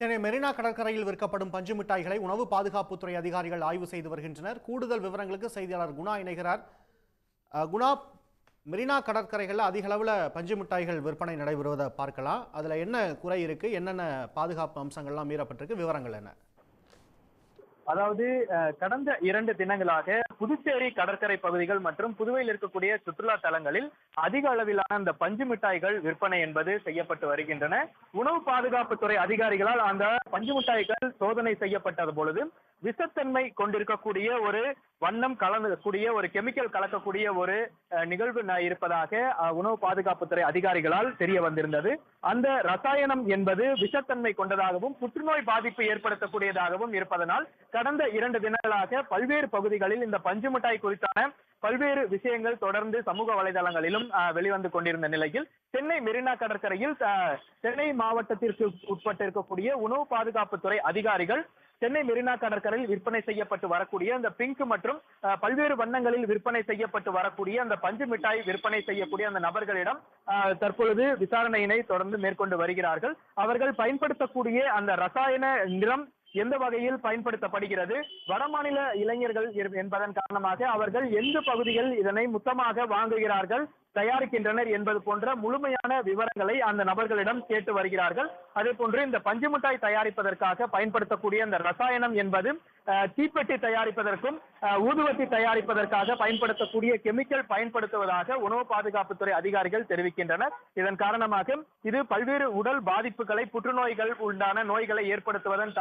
சென்னை மெரினா கடற்கரையில் விற்கப்படும் பஞ்சு மிட்டாய்களை உணவு பாதுகாப்புத்துறை அதிகாரிகள் ஆய்வு செய்து வருகின்றனர். கூடுதல் விவரங்களுக்கு செய்தியாளர் குணா இணைகிறார். குணா மெரினா கடற்கரைகளில் அதிக அளவில் பஞ்சு மிட்டாய்கள் விற்பனை நடைபெறுவதை பார்க்கலாம். அதில் என்ன குறை இருக்கு? என்னென்ன பாதுகாப்பு அம்சங்கள்லாம் மீறப்பட்டிருக்கு? விவரங்கள் என்ன? அதாவது கடந்த இரண்டு தினங்களாக புதுச்சேரி கடற்கரை பகுதிகள் மற்றும் புதுவையில் இருக்கக்கூடிய சுற்றுலா தலங்களில் அதிக அளவிலான அந்த பஞ்சு மிட்டாய்கள் விற்பனை என்பது செய்யப்பட்டு வருகின்றன. உணவு பாதுகாப்புத்துறை அதிகாரிகளால் அந்த பஞ்சு மிட்டாய்கள் சோதனை செய்யப்பட்டது பொழுது விஷத்தன்மை கொண்டிருக்கக்கூடிய ஒரு வண்ணம் கலந்தக்கூடிய ஒரு கெமிக்கல் கலக்கக்கூடிய ஒரு நிகழ்வு இருப்பதாக உணவு பாதுகாப்புத்துறை அதிகாரிகளால் தெரிய வந்திருந்தது. அந்த ரசாயனம் என்பது விஷத்தன்மை கொண்டதாகவும் புற்றுநோய் பாதிப்பு ஏற்படுத்தக்கூடியதாகவும் இருப்பதனால் கடந்த இரண்டு தினங்களாக பல்வேறு பகுதிகளில் இந்த பஞ்சு மிட்டாய் குறித்தான பல்வேறு விஷயங்கள் தொடர்ந்து சமூக வலைதளங்களிலும் அஹ், வெளிவந்து கொண்டிருந்த நிலையில் சென்னை மெரினா கடற்கரையில் அஹ், சென்னை மாவட்டத்திற்கு உட்பட்டு இருக்கக்கூடிய உணவு பாதுகாப்புத்துறை அதிகாரிகள் சென்னை மெரினா கடற்கரையில் விற்பனை செய்யப்பட்டு வரக்கூடிய அந்த பிங்க் மற்றும் பல்வேறு வண்ணங்களில் விற்பனை செய்யப்பட்டு வரக்கூடிய அந்த பஞ்சு மிட்டாய் விற்பனை செய்யக்கூடிய அந்த நபர்களிடம் தற்பொழுது விசாரணையினை தொடர்ந்து மேற்கொண்டு வருகிறார்கள். அவர்கள் பயன்படுத்தக்கூடிய அந்த ரசாயன நிறம் எந்த வகையில் பயன்படுத்தப்படுகிறது? வடமாநில இளைஞர்கள் என்பதன் காரணமாக அவர்கள் எந்த பகுதியில் இதனை மொத்தமாக வாங்குகிறார்கள் தயாரிக்கின்றனர் என்பது போன்ற முழுமையான விவரங்களை அந்த நபர்களிடம் கேட்டு வருகிறார்கள். அதே போன்று இந்த பஞ்சு மிட்டாய் தயாரிப்பதற்காக பயன்படுத்தக்கூடிய அந்த ரசாயனம் என்பது தீப்பெட்டி தயாரிப்பதற்கும் ஊதுவத்தி தயாரிப்பதற்காக பயன்படுத்தக்கூடிய கெமிக்கல் பயன்படுத்துவதாக உணவு பாதுகாப்புத்துறை அதிகாரிகள் தெரிவிக்கின்றனர். இதன் காரணமாக இது பல்வேறு உடல் பாதிப்புகளை புற்றுநோய்கள் உண்டான நோய்களை ஏற்படுத்துவதன்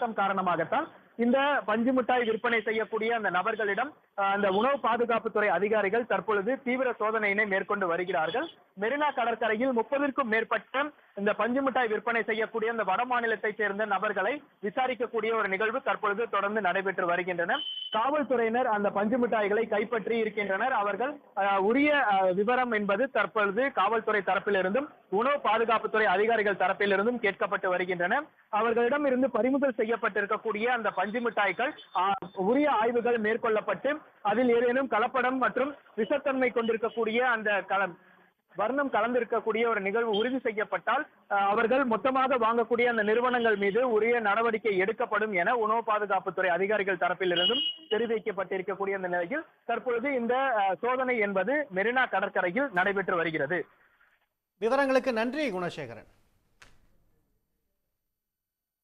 தா- காரணமாகத்தான் இந்த பஞ்சு மிட்டாய் விற்பனை செய்யக்கூடிய அந்த நபர்களிடம் அந்த உணவு பாதுகாப்புத்துறை அதிகாரிகள் தற்பொழுது தீவிர சோதனையினை மேற்கொண்டு வருகிறார்கள். மெரினா கடற்கரையில் முப்பதிற்கும் மேற்பட்ட இந்த பஞ்சு மிட்டாய் விற்பனை செய்யக்கூடிய அந்த வட மாநிலத்தைச் சேர்ந்த நபர்களை விசாரிக்கக்கூடிய ஒரு நிகழ்வு தற்பொழுது தொடர்ந்து நடைபெற்று வருகின்றன. காவல்துறையினர் அந்த பஞ்சு மிட்டாய்களை கைப்பற்றி இருக்கின்றனர். அவர்கள் உரிய விவரம் என்பது தற்பொழுது காவல்துறை தரப்பிலிருந்தும் உணவு பாதுகாப்புத்துறை அதிகாரிகள் தரப்பிலிருந்தும் கேட்கப்பட்டு வருகின்றன. அவர்களிடம் இருந்து பறிமுதல் செய்யப்பட்டிருக்கக்கூடிய அந்த பஞ்சு மிட்டாய்கள் உரிய ஆய்வுகள் மேற்கொள்ளப்பட்டு அதில் ஏதேனும் கலப்படம் மற்றும் விஷத்தன்மை கொண்டிருக்கக்கூடிய அந்த வர்ணம் கலந்திருக்கக்கூடிய ஒரு நிகழ்வு உறுதி செய்யப்பட்டால் அவர்கள் மொத்தமாக வாங்கக்கூடிய அந்த நிறுவனங்கள் மீது உரிய நடவடிக்கை எடுக்கப்படும் என உணவு பாதுகாப்புத்துறை அதிகாரிகள் தரப்பிலிருந்தும் தெரிவிக்கப்பட்டிருக்கக்கூடிய அந்த நிலையில் தற்பொழுது இந்த சோதனை என்பது மெரினா கடற்கரையில் நடைபெற்று வருகிறது. விவரங்களுக்கு நன்றி குணசேகரன்.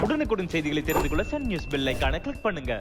உடனுக்குடன் செய்திகளை தெரிந்து கொள்ள சன் நியூஸ் பெல் ஐகானை கிளிக் பண்ணுங்க.